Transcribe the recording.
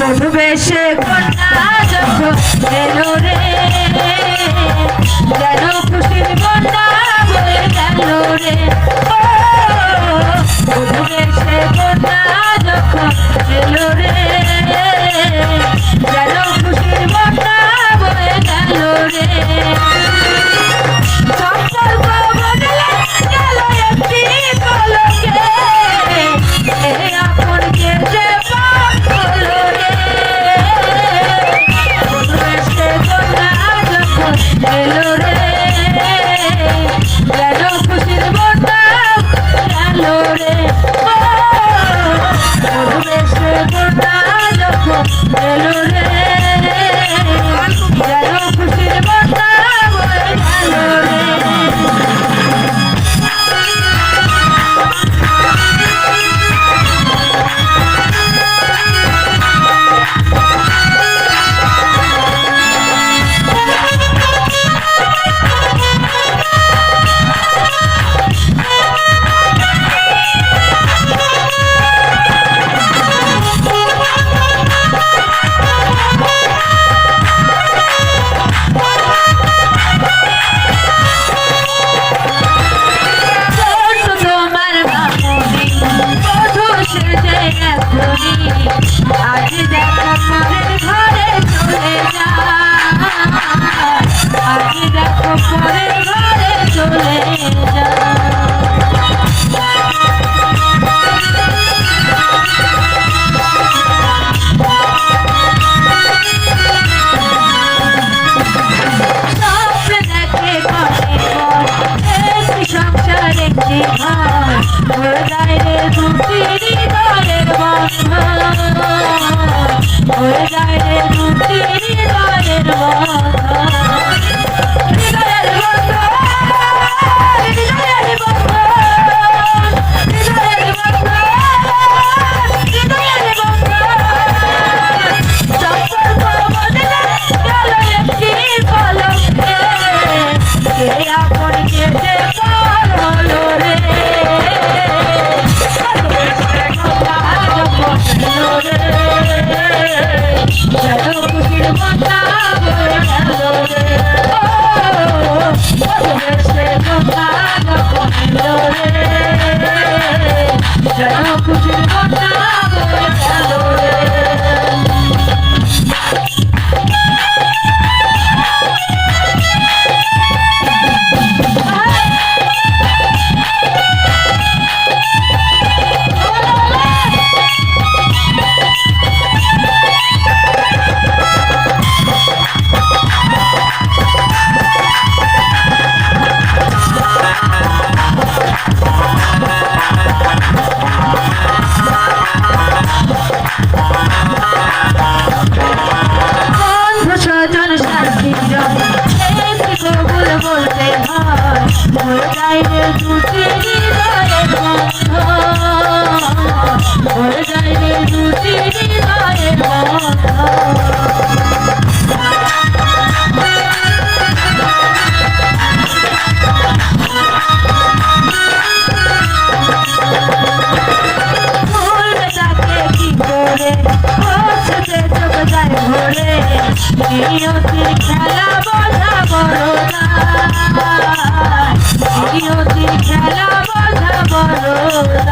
সরবেশে কন্যা যখন এলো Good. একটি ভাই হয়ে রে দুটি হৃদয়ের যায় রে দুটি খেলা বোঝা বড় খেলা বোঝা বড়